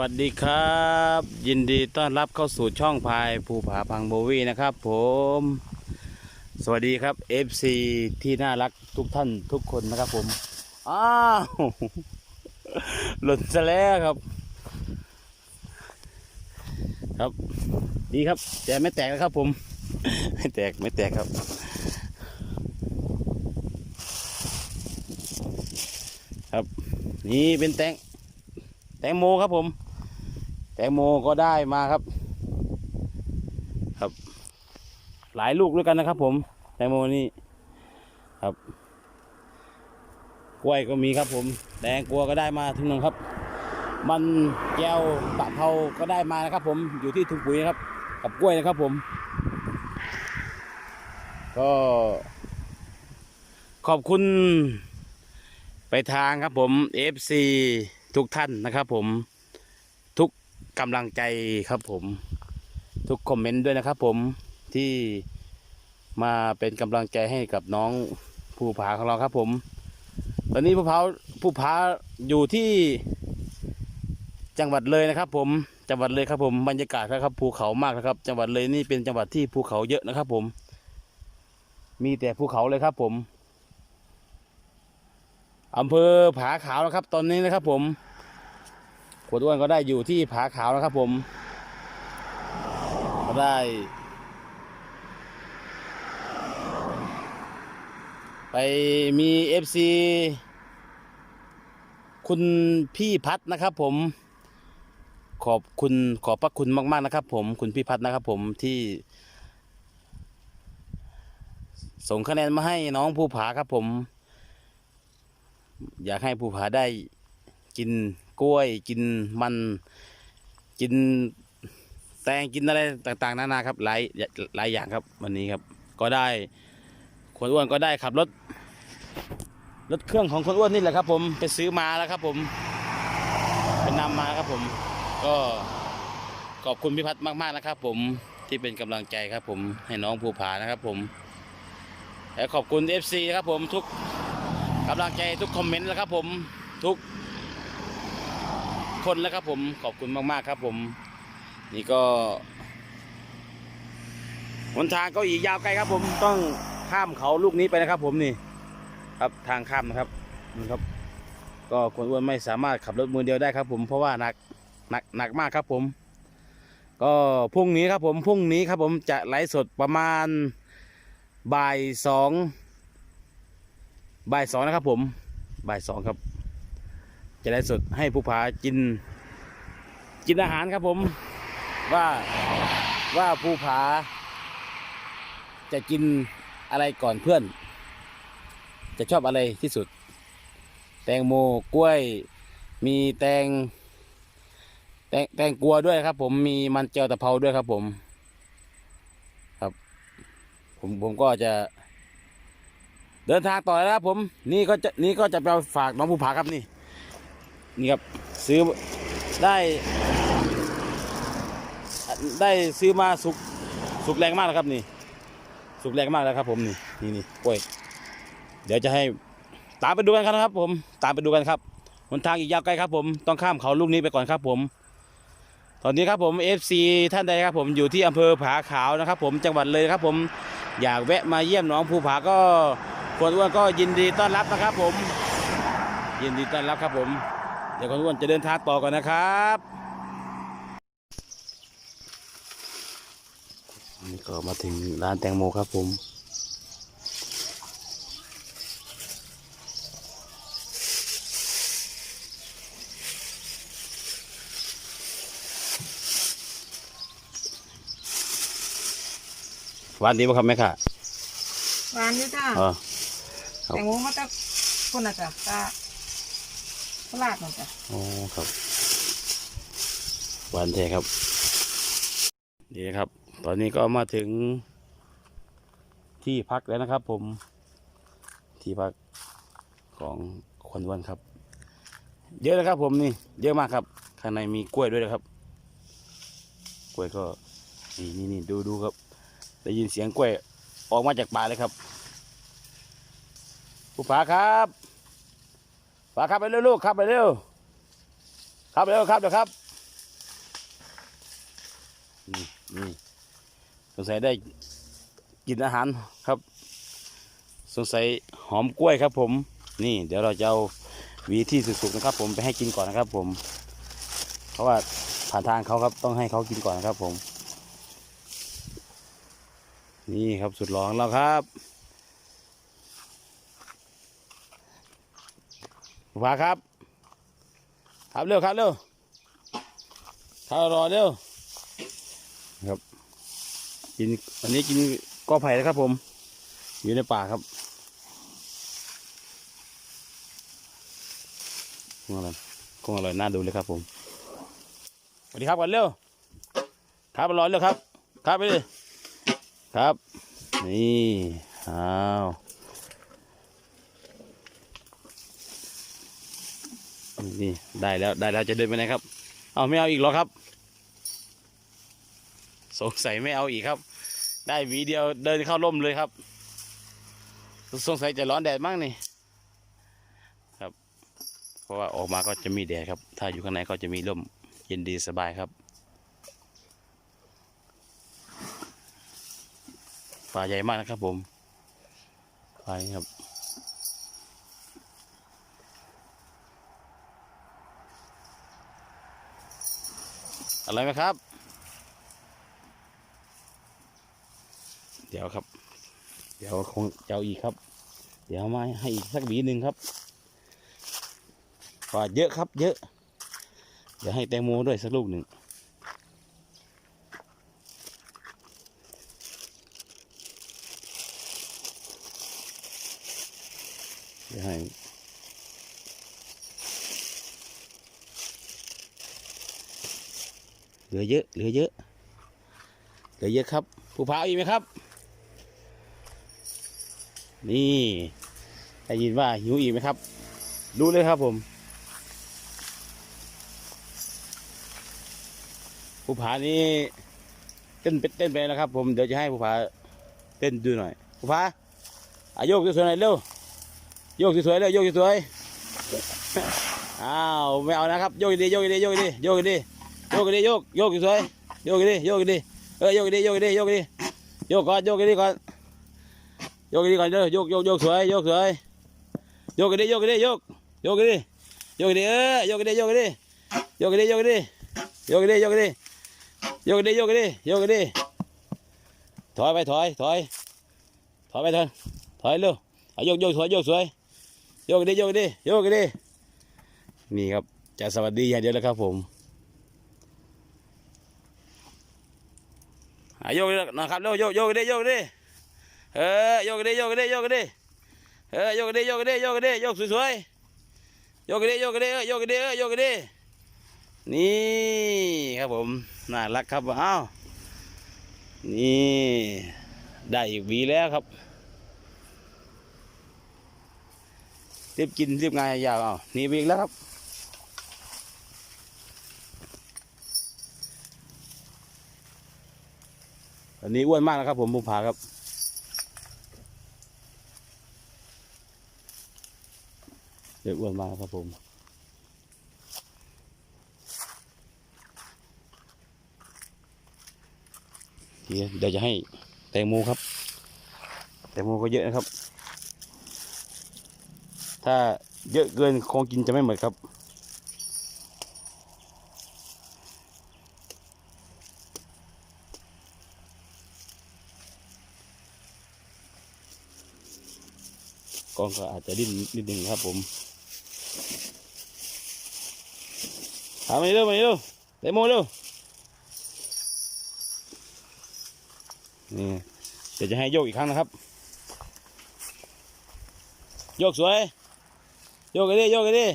วัสดีครับ ยินดีต้อนรับเข้าสู่ช่องพายภูผาพังโบวีนะครับ ผม สวัสดีครับ FC ที่น่ารักทุกท่านทุกคนนะครับผม อ้าวหล่นซะแล้วครับ ครับดีครับ แต่ไม่แตกนะครับผม ไม่แตกไม่แตกครับ ครับ นี่เป็นแตงแตงโมครับผม แตงโมก็ได้มาครับ ครับ หลายลูกด้วยกันนะครับ ผม แตงโมนี่ครับ กล้วยก็มีครับ ผมแตงกัวก็ได้มาทีหนึงครับ มันแก้วตะเภาก็ได้มานะครับ ผมอยู่ที่ถุงปุ๋ยนะครับ กับกล้วยนะครับผม ก็ขอบคุณไปทางครับผม FC ทุกท่านนะครับผม กำลังใจครับผม ทุกคอมเมนต์ด้วยนะครับผมที่มาเป็นกำลังใจให้กับน้องผู้ผาของเราครับผม ตอนนี้ผู้ผาผู้ผาอยู่ที่จังหวัดเลยนะครับ ผมจังหวัดเลยครับผมบรรยากาศครับภูเขามากนะครับ จังหวัดเลยนี่เป็นจังหวัดที่ภูเขาเยอะนะครับ ผม มีแต่ภูเขาเลยครับ ผมอำเภอผาขาวนะครับ ตอนนี้นะครับ ผม ขวดอ้วนก็ได้อยู่ที่ผาขาวนะครับผม ก็ได้ ไปมีเอฟซีคุณพี่พัดนะครับผม ขอบคุณขอบพระคุณมาก ๆ นะครับ ผมคุณพี่พัดนะครับ ผมที่ส่งคะแนนมาให้น้องภูผาครับผม อยากให้ภูผาได้กิน กล้วยกินมันกินแตงกินอะไรต่างๆนานาครับหลายหลายอย่างครับวันนี้ครับ ก็ได้คนอ้วนก็ได้ขับรถรถเครื่องของคนอ้วนนี่แหละครับ ผมไปซื้อมาแล้วครับ ผมไปนำมาครับผม ก็ขอบคุณพี่พัฒน์มากๆนะครับ ผมที่เป็นกำลังใจครับ ผมให้น้องภูผานะครับ ผมและขอบคุณ FC นะครับผมทุกกำลังใจทุกคอมเมนต์แล้วครับผมทุก คนแล้วครับผมขอบคุณมากๆครับผม นี่ก็หนทางก็อีกยาวไกลครับ ผมต้องข้ามเขาลูกนี้ไปนะครับ ผมนี่ ครับทางข้ามนะครับนี่ครับ ก็คนอ้วนไม่สามารถขับรถมือเดียวได้ครับ ผมเพราะว่าหนักหนักหนักมากครับผม ก็พรุ่งนี้ครับผมพรุ่งนี้ครับ ผมจะไลฟ์สดประมาณบ่ายสองบ่ายสองนะครับ ผมบ่ายสองครับ จะได้สดให้ผู้ผากิน กินอาหารครับผม ว่าว่าผู้ผา จะกินอะไรก่อนเพื่อน จะชอบอะไรที่สุด แตงโมกล้วยมีแตง แตงแตงกัวด้วยครับ ผมมีมันเจียวตะเภาด้วยครับ ผม ครับ ผมผมก็จะเดินทางต่อแล้วครับผม นี่ก็จะนี่ก็จะไปฝากน้องภูผาครับนี่ นี่ครับซื้อได้ได้ซื้อมาสุกสุกแรงมากแล้วครับนี่ สุกแรงมากแล้วครับ ผมนี่นี่นี่กล้วยเดี๋ยวจะให้ตามไปดูกันครับ ผมตามไปดูกันครับหนทางอีกยาวไกลครับ ผมต้องข้ามเขาลูกนี้ไปก่อนครับ ผม ตอนนี้ครับผม FC ท่านใดครับ ผมอยู่ที่อำเภอผาขาวนะครับ ผมจังหวัดเลยครับ ผมอยากแวะมาเยี่ยมน้องภูผาก็คนอ้วนก็ยินดีต้อนรับนะครับ ผม ยินดีต้อนรับครับผม เดี๋ยวคนอ้วนจะเดินทางต่อก่อนนะครับนี่ก็มาถึงร้านแตงโมครับผมหวานดีป่ะครับแม่ค่ะหวานอยู่จ้าอ๋อครับแตงโมมาจากคนน่ะจ้ะตาต ลาดน่ะจ้ะอ๋อครับหวานแท้ครับนี่นะครับ ตอนนี้ก็มาถึงที่พักแล้วนะครับ ผมที่พักของคนวันครับ เยอะนะครับผมนี่ เยอะมากครับ ข้างในมีกล้วยด้วยนะครับ กล้วยก็นี่นี่นี่ดูดูครับได้ยินเสียงกล้วยออกมาจากป่าเลยครับผู้ผาครับ ปขับไปเร็วลูกขับไปเร็วขับเร็วครับเดี๋ยวครับนี่สงสัยได้กินอาหารครับ สงสัยหอมกล้วยครับผม นี่เดี๋ยวเราจะเอาวีที่สุกๆนะครับ ผมไปให้กินก่อนนะครับ ผม เพราะว่าผ่านทางเขาครับต้องให้เขากินก่อนนะครับผม นี่ครับสุดหลอของเราครับ ฟ้าครับ ครับเร็วครับเร็วข้าวรอเร็วครับกินวันนี้กินกอไผ่นะครับผม อยู่ในป่าครับคงอร่อยคงอร่อยน่าดูเลยครับผมสวัสดีครับกันเร็วครับรอเร็วครับ ครับไปเลยครับ นี่อ้าว นี่ได้แล้วได้แล้วจะเดินไปไหนครับ เอาไม่เอาอีกหรอครับ สงสัยไม่เอาอีกครับ ได้วีเดียวเดินเข้าร่มเลยครับ สงสัยจะร้อนแดดมากนี่ครับ เพราะว่าออกมาก็จะมีแดดครับ ถ้าอยู่ข้างในก็จะมีร่มเย็นดีสบายครับป่าใหญ่มากนะครับผมไปครับ อะไรไหมครับ เดี๋ยวครับ เดี๋ยวคงจะเอาอีกครับ เดี๋ยวมาให้อีกสักบีหนึ่งครับว่าเยอะครับ เยอะ เดี๋ยวให้แตงโมด้วยสักลูกหนึ่งเดี๋ยวให้เห ลือเยอะ เหลือเยอะ เหลือเยอะครับ ผู้พาเอาอีกไหมครับ นี่ได้ยินว่าหิวอีกไหมครับ ดูเลยครับผม ผู้ผานี้เต้นเป็ดเต้นไปแล้วครับ ผม เดี๋ยวจะให้ผู้ผาเต้นดูหน่อย ผู้ผาอาโยกสวยๆหน่อยเร็ว โยกสวยๆเร็ว โยกสวยๆอ้าวไม่เอานะครับ โยกดีโยกดีโยกดีโยกดี โยกดีๆโยกโยกสวยโยกดีๆโยกดีๆเออโยกดีๆโยกดีๆโยกดีๆโยกก่อนโยกดีๆก่อนโยกดีก่อนเด้อโยกโยกโยกสวยโยกสวยโยกดีโยกดีโยกโยกดีโยกดีเออโยกดีโยกดีโยกดีโยกดีโยกดีโยกดีโยกดีโยกดีโยกดีถอยไปถอยถอยถอยไปถอยถอยเร็วโยกโยกสวยโยกสวยโยกดีโยกดีโยกดีนี่ครับจะสวัสดีอย่างเดียวแล้วครับผมอะ โยกดีนะครับโยกโยกดีโยกดีเออโยกดิโยกดิโยกดิเออโยกดิโยกดิโยกดิโยกสวยๆโยกดิโยกดิเออโยกดิเออโยกดินี่ครับผมน่ารักครับอ้าวนี่ได้อีกวีแล้วครับรีบกินรีบงานยาวอ้าวนี่อีกแล้วครับ อันนี้อ้วนมากนะครับผมบุพาครับเดี๋ยวอ้วนมากครับผมเดี๋ยวเดี๋ยวจะให้แตงโมครับ แตงโมก็เยอะนะครับ ถ้าเยอะเกินคงกินจะไม่หมดครับ กล้องก็อาจจะดิ้นนิดนึงครับผมหามาเร็วมาเร็วเตะโมเร็วนี่เดี๋ยวจะให้โยกอีกครั้งนะครับ โยกสวย โยกกันดิโยกกันดิ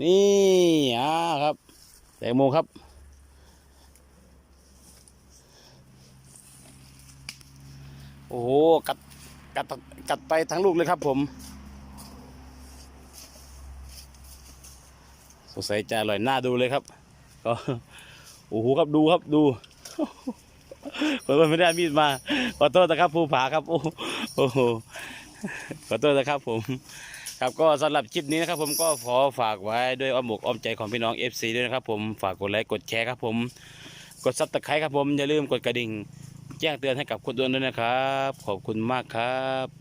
นี่อ่าครับแตงโมครับโอ้โห กัด กัดกัดไปทั้งลูกเลยครับผม สงสัยจะอร่อยน่าดูเลยครับ ก็โอ้โหครับดูครับดูเพื่อนไม่ได้มีดมาขอโทษนะครับภูผาครับ โอ้โหขอโทษนะครับผม ครับก็สำหรับคลิปนี้นะครับ ผมก็ขอฝากไว้ด้วยอ้อมอกอ้อมใจของพี่น้อง FC ด้วยนะครับ ผมฝากกดไลค์กดแชร์ครับ ผม กดซับตะไคร้ครับผมอย่าลืมกดกระดิ่ง แจ้งเตือนให้กับคนอื่นด้วยนะครับ ขอบคุณมากครับ